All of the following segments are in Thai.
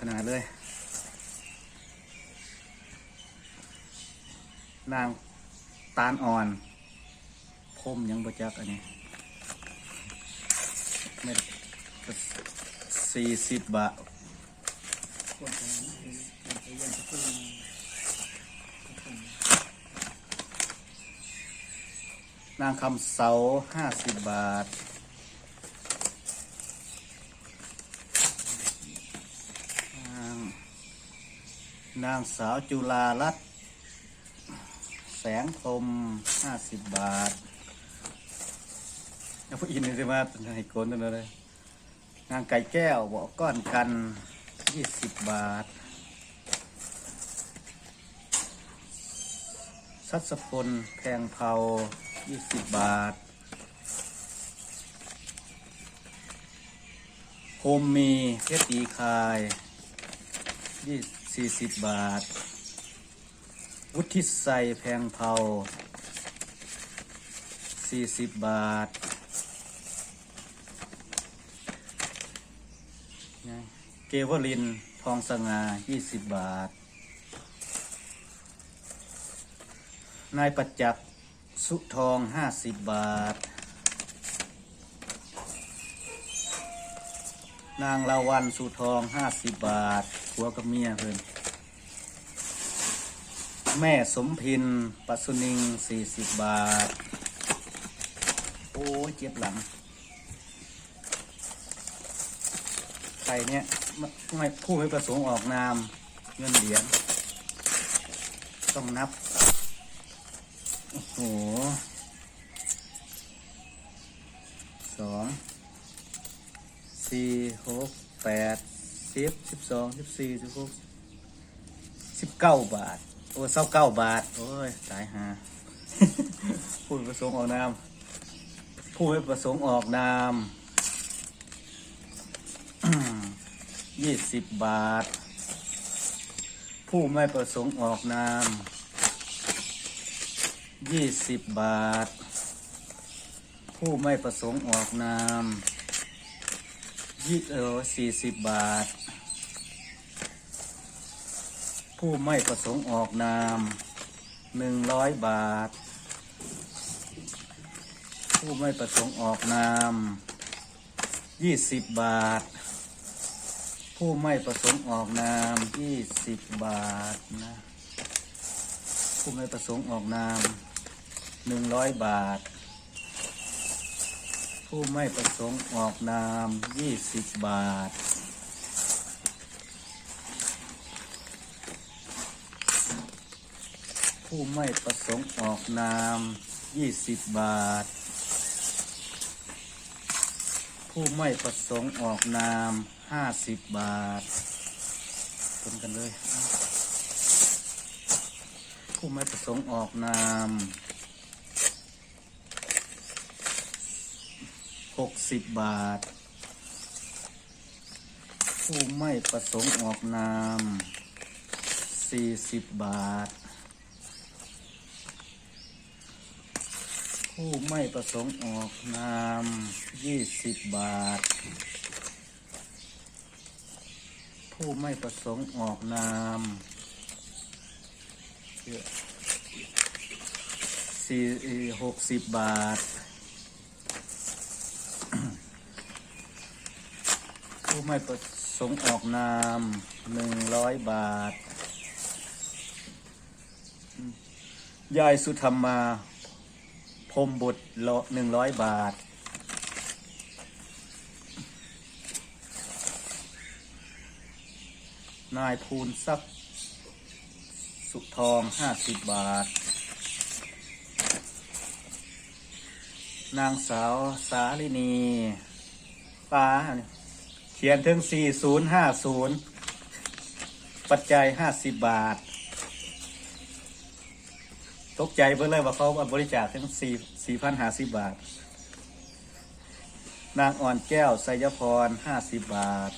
ขนาดเลยนางตาลอ่อนพมยังบจักอันนี้เม็ดสี่สิบบาทนไปยังจะพูดนางคำเสาห้าสิบบาท นาง นางสาวจุฬารัตน์แสงพรมห้าสิบบาทแล้วผู้อินนี่สิมาให้โกนตัวนั้นเลยนางไก่แก้วบอกก้อนกันยี่สิบบาทสัศพลแพงเผายี่สิบบาทโฮมมีเพชรตีคายยี่ สี่สิบบาท วุฒิไซแพงเผาสี่สิบบาทเกวลินทองสง่ายี่สิบบาท นายประจักษ์สุทองห้าสิบบาท นางลาวันสุทองห้าสิบบาท ผัวกับเมียเพิ่นแม่สมพินปัสุนิงสี่สิบบาท โอ้เจ็บหลังใครเนี่ยไม่ไม่ผู้ให้ประสงค์ออกนามเงินเหรียญต้องนับ โอ้โหสองสี่หกแปด สิบสิบสองสิบสี่สิบหกสิบเก้าบาท โอ้เศร้าเก้าบาท โอ้ย ตายหาผู้ประสงค์ออกนามผู้ไม่ประสงค์ออกนามยี่สิบบาท ผู้ไม่ประสงค์ออกนามยี่สิบบาท ผู้ไม่ประสงค์ออกนามยี่เออสี่สิบบาท ผู้ไม่ประสงค์ออกนามหนึ่งร้อยบาท ผู้ไม่ประสงค์ออกนามยี่สิบบาท ผู้ไม่ประสงค์ออกนามยี่สิบบาทนะ ผู้ไม่ประสงค์ออกนามหนึ่งร้อยบาท ผู้ไม่ประสงค์ออกนามยี่สิบบาท ผู้ไม่ประสงค์ออกนามยี่สิบบาท ผู้ไม่ประสงค์ออกนามห้าสิบบาทชนกันเลย ผู้ไม่ประสงค์ออกนามหกสิบบาท ผู้ไม่ประสงค์ออกนามสี่สิบบาท ผู้ไม่ประสงค์ออกนามยี่สิบบาท ผู้ไม่ประสงค์ออกนามสี่หกสิบบาท ผู้ไม่ประสงค์ออกนามหนึ่งร้อยบาท ยายสุธรรมา พรมบุตรหนึ่งร้อยบาท นายภูนทรัพย์ สุทองห้าสิบบาท นางสาวสาลินีป้าเขียนถึงสี่ศูนย์ห้าศูนย์ปัจจัยห้าสิบบาท ตกใจเพิ่งเลยว่าเขาบริจาคถึงสี่สี่พันห้าสิบบาท นางอ่อนแก้วไสยพรห้าสิบบาท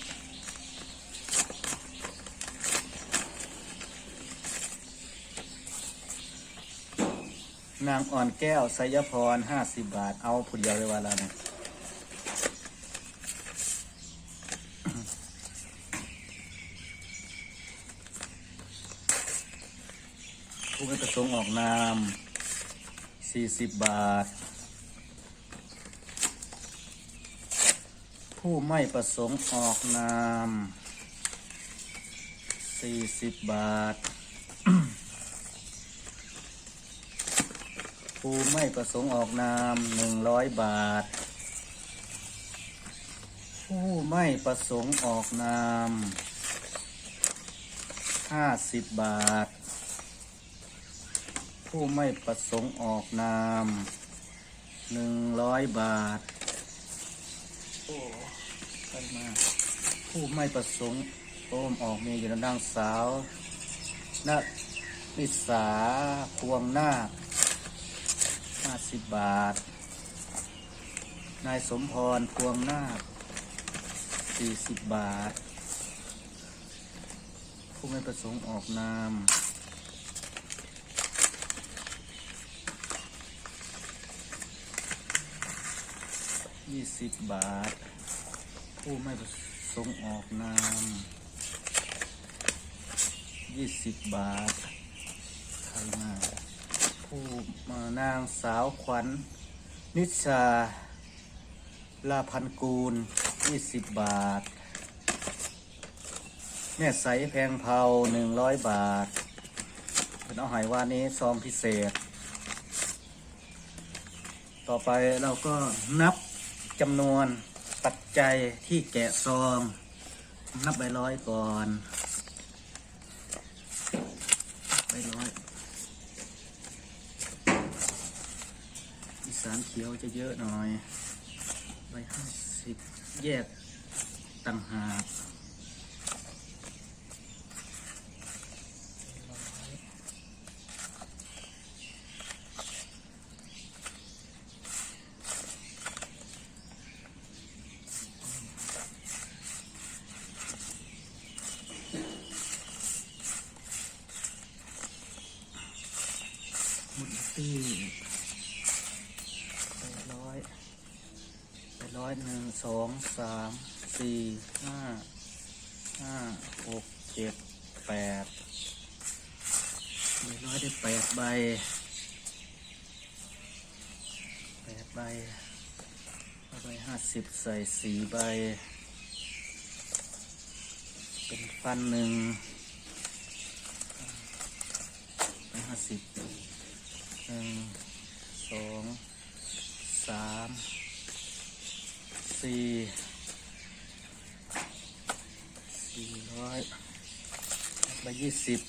นางอ่อนแก้วไสยพรห้าสิบบาท เอาผุดเดียวเลยว่าแล้วเนี่ย ผู้ไม่ประสงค์ออกนามสี่สิบาท ผู้ไม่ประสงค์ออกนามสี่สิบาท ผู้ไม่ประสงค์ออกนามหนึ่งร้อยบาท ผู้ไม่ประสงค์ออกนามห้าสิบบาท ผู้ไม่ประสงค์ออกนามหนึ่งร้อยบาท โอ้ไปมา ผู้ไม่ประสงค์โอมออกมีอยู่ในนางสาวนันิสาพวงหน้าห้าสิบบาท นายสมพรพวงหน้าสี่สิบบาท ผู้ไม่ประสงค์ออกนาม ยี่สิบบาท ผู้ไม่ประสงค์ออกนามยี่สิบบาท ใครมา ผู้มานางสาวขวัญ นิชาลาพันกูลยี่สิบบาท แม่ใสแพงเผาหนึ่งร้อยบาท เป็นเอาหายวานี้ซองพิเศษ ต่อไปเราก็นับ จำนวนปัจจัยที่แกะซอง นับใบร้อยก่อนใบร้อยอีสานเขียวจะเยอะหน่อยใบห้าสิบแยกต่างหาก หมุนตีแปดร้อยแปดร้อยหนึ่ง สองสามสี่ห้าห้าหกเจ็ดแปดแปดร้อยได้แปดใบแปดใบใบห้าสิบใส่สี่ใบ เป็นพันหนึ่งห้าสิบหนึ่งสองสาม สี่สี่ร้อยไปยี่สิบ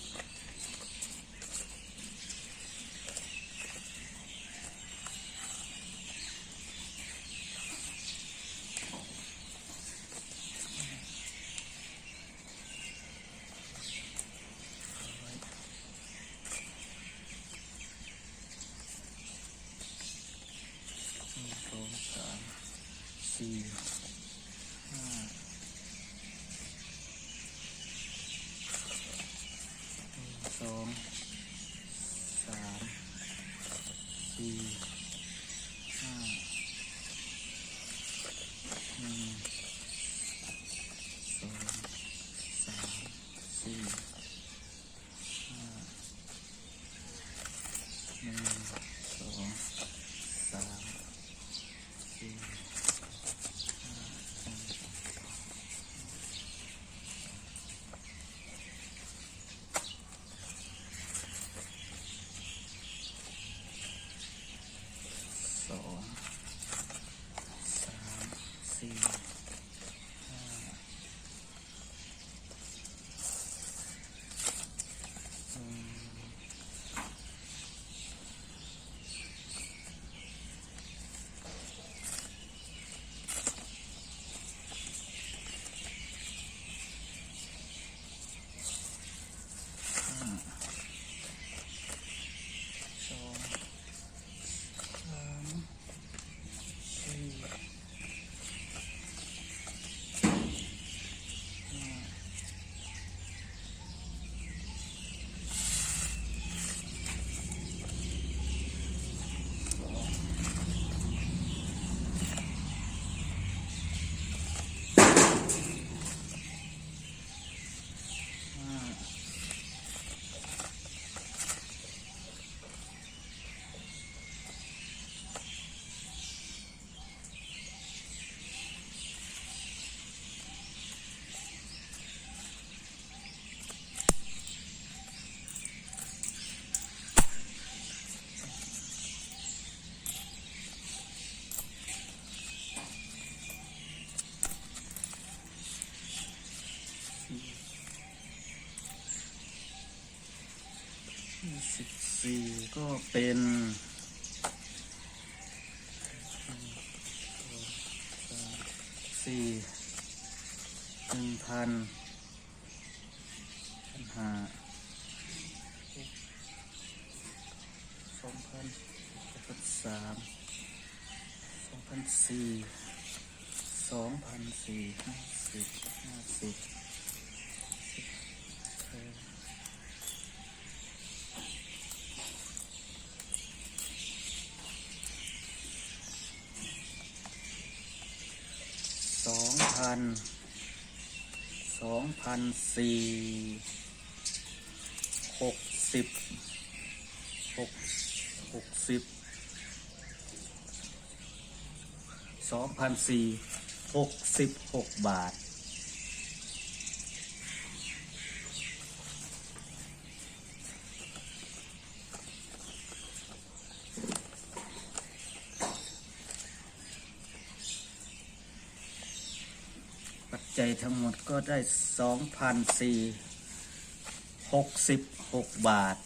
หนึ่งสองสาม สี่ เป็นสี่หนึ่งพันพันห้าสองพันสองพันสามสองพันสี่สองพันสี่ห้าสิบห้าสิบเออ สองพั นสองพันสี่หกสิบหกหกสิบสองพันสี่หกสิบหกบาท ทั้งหมดก็ได้สองพันสี่หกสิบหกบาท